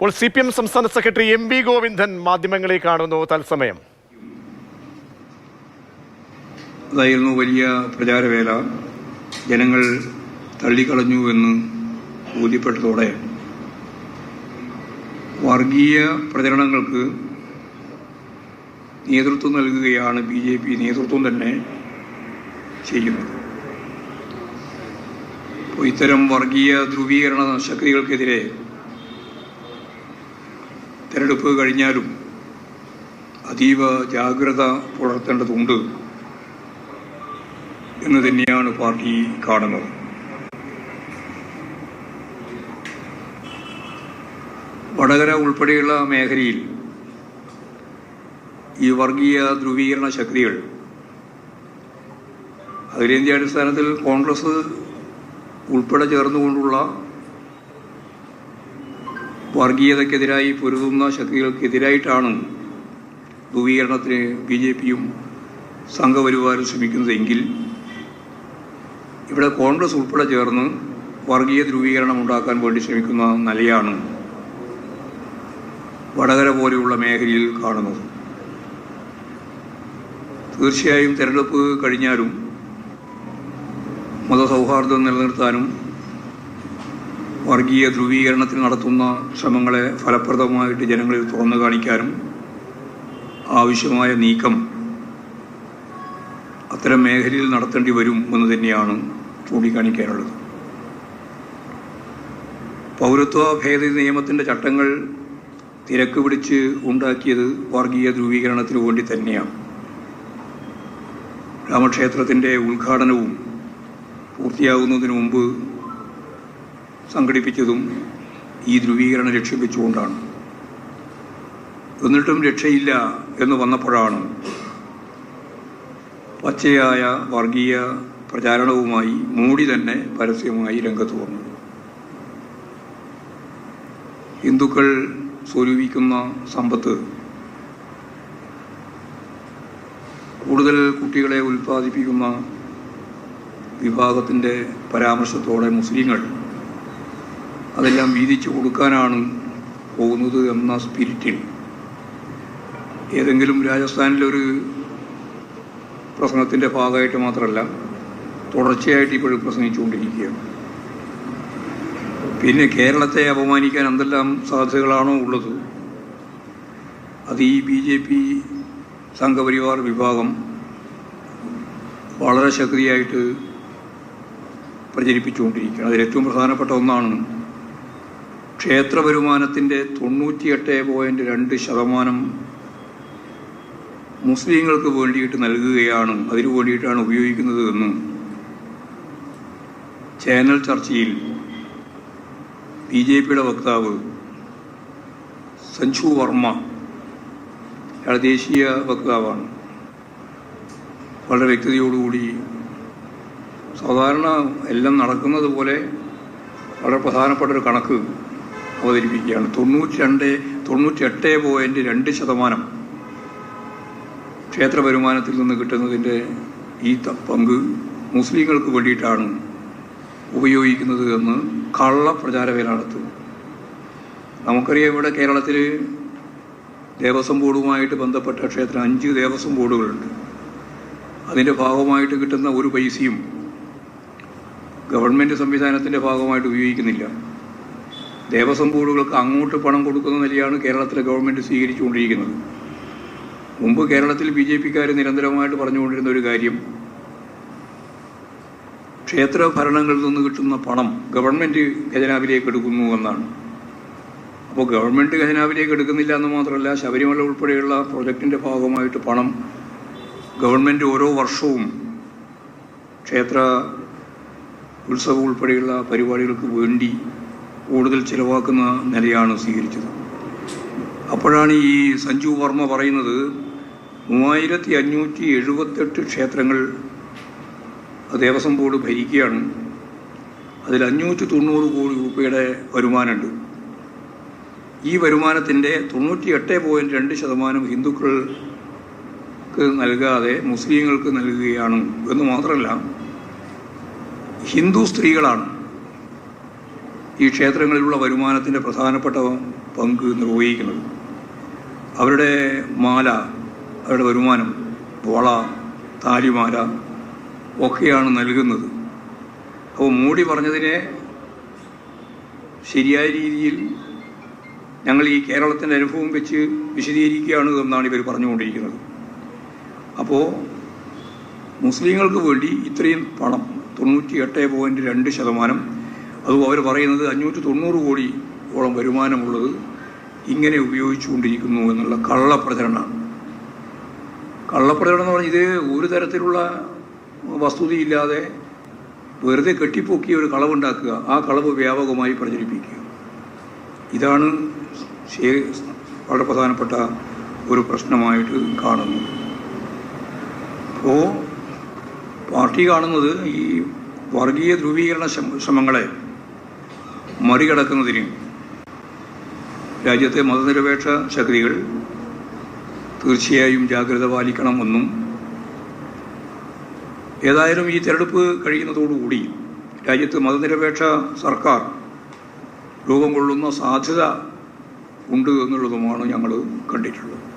ഇപ്പോൾ C P M സംസ്ഥാന secretary M V Govindan മാധ്യമങ്ങളെ കാണുന്നു. തത്സമയം. അതായിരുന്നു വലിയ പ്രചാരവേല. ജനങ്ങൾ തള്ളിക്കളഞ്ഞു എന്ന് ബോധ്യപ്പെട്ടതോടെ വർഗീയ പ്രചരണങ്ങൾക്ക് നേതൃത്വം നൽകുകയാണ് ബി ജെ പി നേതൃത്വം തന്നെ ചെയ്യുന്നത്. ഇത്തരം വർഗീയ ധ്രുവീകരണ ശക്തികൾക്കെതിരെ തെരഞ്ഞെടുപ്പ് കഴിഞ്ഞാലും അതീവ ജാഗ്രത പുലർത്തേണ്ടതുണ്ട് എന്ന് തന്നെയാണ് പാർട്ടി കാണുന്നത്. വടകര ഉൾപ്പെടെയുള്ള മേഖലയിൽ ഈ വർഗീയ ധ്രുവീകരണ ശക്തികൾ അഖിലേന്ത്യാ അടിസ്ഥാനത്തിൽ കോൺഗ്രസ് ഉൾപ്പെടെ ചേർന്നുകൊണ്ടുള്ള വർഗീയതയ്ക്കെതിരായി പൊരുതുന്ന ശക്തികൾക്കെതിരായിട്ടാണ് ധ്രുവീകരണത്തിന് ബി ജെ പിയും സംഘപരിവാരം ശ്രമിക്കുന്നതെങ്കിൽ ഇവിടെ കോൺഗ്രസ് ഉൾപ്പെടെ ചേർന്ന് വർഗീയ ധ്രുവീകരണം ഉണ്ടാക്കാൻ വേണ്ടി ശ്രമിക്കുന്ന നിലയാണ് വടകര പോലെയുള്ള മേഖലയിൽ കാണുന്നത്. തീർച്ചയായും തെരഞ്ഞെടുപ്പ് കഴിഞ്ഞാലും മതസൗഹാർദ്ദം നിലനിർത്താനും വർഗീയ ധ്രുവീകരണത്തിന് നടത്തുന്ന ശ്രമങ്ങളെ ഫലപ്രദമായിട്ട് ജനങ്ങളിൽ തുറന്നു കാണിക്കാനും ആവശ്യമായ നീക്കം അത്തരം മേഖലയിൽ നടത്തേണ്ടി വരും എന്ന് തന്നെയാണ് ചൂണ്ടിക്കാണിക്കാനുള്ളത്. പൗരത്വ ഭേദഗതി നിയമത്തിന്റെ ചട്ടങ്ങൾ തിരക്ക് പിടിച്ച് ഉണ്ടാക്കിയത് വർഗീയ ധ്രുവീകരണത്തിന് വേണ്ടി തന്നെയാണ്. രാമക്ഷേത്രത്തിന്റെ ഉദ്ഘാടനവും പൂർത്തിയാകുന്നതിന് മുമ്പ് സംഘടിപ്പിച്ചതും ഈ ധ്രുവീകരണം ലക്ഷ്യം എന്നിട്ടും രക്ഷയില്ല എന്ന് വന്നപ്പോഴാണ് പച്ചയായ വർഗീയ പ്രചാരണവുമായി മോഡി തന്നെ പരസ്യമായി രംഗത്ത് വന്നു ഹിന്ദുക്കൾ സ്വരൂപിക്കുന്ന സമ്പത്ത് കൂടുതൽ കുട്ടികളെ ഉൽപ്പാദിപ്പിക്കുന്ന വിഭാഗത്തിന്റെ പരാമർശത്തോടെ മുസ്ലിങ്ങൾ അതെല്ലാം വീതിച്ചു കൊടുക്കാനാണ് പോകുന്നത് എന്ന സ്പിരിറ്റിൽ ഏതെങ്കിലും രാജസ്ഥാനിലൊരു പ്രസംഗത്തിന്റെ ഭാഗമായിട്ട് മാത്രമല്ല തുടർച്ചയായിട്ട് ഇപ്പോഴും പ്രസംഗിച്ചുകൊണ്ടിരിക്കുകയാണ് പിന്നെ കേരളത്തെ അപമാനിക്കാൻ എന്തെല്ലാം സാധ്യതകളാണോ ഉള്ളത്? അത് ഈ ബി ജെ പി സംഘപരിവാർ വിഭാഗം വളരെ ശക്തിയായിട്ട് പ്രചരിപ്പിച്ചുകൊണ്ടിരിക്കുകയാണ്. അതിലേറ്റവും പ്രധാനപ്പെട്ട ഒന്നാണ് ക്ഷേത്ര വരുമാനത്തിന്റെ തൊണ്ണൂറ്റിയെട്ട് പോയിന്റ് രണ്ട് ശതമാനം മുസ്ലിങ്ങൾക്ക് വേണ്ടിയിട്ട് നൽകുകയാണ്. അതിനു വേണ്ടിയിട്ടാണ് ഉപയോഗിക്കുന്നത് എന്നും ചാനൽ ചർച്ചയിൽ ബി ജെ പിയുടെ വക്താവ് സഞ്ജു വർമ്മ അയാൾ ദേശീയ വക്താവാണ്. വളരെ വ്യക്തതയോടുകൂടി സാധാരണ എല്ലാം നടക്കുന്നത് പോലെ വളരെ പ്രധാനപ്പെട്ട ഒരു കണക്ക് അവതരിപ്പിക്കുകയാണ്. തൊണ്ണൂറ്റി രണ്ട് തൊണ്ണൂറ്റി എട്ട് പോയിന്റ് രണ്ട് ശതമാനം ക്ഷേത്ര വരുമാനത്തിൽ നിന്ന് കിട്ടുന്നതിന്റെ ഈ പങ്ക് മുസ്ലിങ്ങൾക്ക് വേണ്ടിയിട്ടാണ് ഉപയോഗിക്കുന്നത് എന്ന് കള്ള പ്രചാരവേല നടത്തും നമുക്കറിയാം ഇവിടെ കേരളത്തിൽ ദേവസ്വം ബോർഡുമായിട്ട് ബന്ധപ്പെട്ട ക്ഷേത്രം അഞ്ച് ദേവസ്വം ബോർഡുകളുണ്ട്. അതിന്റെ ഭാഗമായിട്ട് കിട്ടുന്ന ഒരു പൈസയും ഗവൺമെന്റ് സംവിധാനത്തിന്റെ ഭാഗമായിട്ട് ഉപയോഗിക്കുന്നില്ല. ദേവസ്വം ബോർഡുകൾക്ക് അങ്ങോട്ട് പണം കൊടുക്കുന്ന നിലയാണ് കേരളത്തിലെ ഗവൺമെന്റ് സ്വീകരിച്ചുകൊണ്ടിരിക്കുന്നത്. മുമ്പ് കേരളത്തിൽ ബി ജെ പിക്കാർ നിരന്തരമായിട്ട് പറഞ്ഞുകൊണ്ടിരുന്ന ഒരു കാര്യം ക്ഷേത്ര ഭരണങ്ങളിൽ നിന്ന് കിട്ടുന്ന പണം ഗവൺമെന്റ് ഖജനാവിലേക്ക് എടുക്കുന്നു എന്നാണ്. അപ്പോൾ ഗവൺമെന്റ് ഖജനാവിലേക്ക് എടുക്കുന്നില്ല എന്ന് മാത്രമല്ല ശബരിമല ഉൾപ്പെടെയുള്ള പ്രൊജക്റ്റിന്റെ ഭാഗമായിട്ട് പണം ഗവൺമെന്റ് ഓരോ വർഷവും ക്ഷേത്ര ഉത്സവം ഉൾപ്പെടെയുള്ള പരിപാടികൾക്ക് വേണ്ടി കൂടുതൽ ചിലവാക്കുന്ന നിലയാണ് സ്വീകരിച്ചത്. അപ്പോഴാണ് ഈ സഞ്ജു വർമ്മ പറയുന്നത് മൂവായിരത്തി അഞ്ഞൂറ്റി എഴുപത്തെട്ട് ക്ഷേത്രങ്ങൾ ദേവസ്വം ബോർഡ് ഭരിക്കുകയാണ്. അതിൽ അഞ്ഞൂറ്റി തൊണ്ണൂറ് കോടി രൂപയുടെ വരുമാനമുണ്ട്. ഈ വരുമാനത്തിന്റെ തൊണ്ണൂറ്റി എട്ട് പോയിന്റ് രണ്ട് ശതമാനം ഹിന്ദുക്കൾക്ക് നൽകാതെ മുസ്ലിങ്ങൾക്ക് നൽകുകയാണ് എന്ന് മാത്രമല്ല ഹിന്ദു സ്ത്രീകളാണ്. ഈ ക്ഷേത്രങ്ങളിലുള്ള വരുമാനത്തിന്റെ പ്രധാനപ്പെട്ട പങ്ക് നിർവഹിക്കുന്നത്. അവരുടെ മാല അവരുടെ വരുമാനം വള താലിമാല ഒക്കെയാണ് നൽകുന്നത്. അപ്പോൾ മോഡി പറഞ്ഞതിനെ ശരിയായ രീതിയിൽ ഞങ്ങൾ ഈ കേരളത്തിന്റെ അനുഭവം വെച്ച് വിശദീകരിക്കുകയാണ് എന്നാണ് ഇവർ പറഞ്ഞുകൊണ്ടിരിക്കുന്നത്. അപ്പോൾ മുസ്ലിങ്ങൾക്ക് വേണ്ടി ഇത്രയും പണം തൊണ്ണൂറ്റി എട്ട് പോയിന്റ് രണ്ട് ശതമാനം അതും അവർ പറയുന്നത് അഞ്ഞൂറ്റി തൊണ്ണൂറ് കോടിയോളം വരുമാനമുള്ളത് ഇങ്ങനെ ഉപയോഗിച്ചുകൊണ്ടിരിക്കുന്നു എന്നുള്ള കള്ളപ്രചരണമാണ്. കള്ളപ്രചരണം എന്ന് പറഞ്ഞാൽ ഇത് ഒരു തരത്തിലുള്ള വസ്തുതയില്ലാതെ വെറുതെ കെട്ടിപ്പൊക്കി ഒരു കളവുണ്ടാക്കുക ആ കളവ് വ്യാപകമായി പ്രചരിപ്പിക്കുക. ഇതാണ് വളരെ പ്രധാനപ്പെട്ട ഒരു പ്രശ്നമായിട്ട് കാണുന്നു അപ്പോൾ പാർട്ടി കാണുന്നത് ഈ വർഗീയ ധ്രുവീകരണ ശ്രമങ്ങളെ മറികടക്കുന്നതിന് രാജ്യത്തെ മതനിരപേക്ഷ ശക്തികൾ തീർച്ചയായും ജാഗ്രത പാലിക്കണമെന്നും ഏതായാലും ഈ തെരഞ്ഞെടുപ്പ് കഴിയുന്നതോടുകൂടി രാജ്യത്ത് മതനിരപേക്ഷ സർക്കാർ രൂപം കൊള്ളുന്ന സാധ്യത ഉണ്ട് എന്നുള്ളതുമാണ് ഞങ്ങൾ കണ്ടിട്ടുള്ളത്.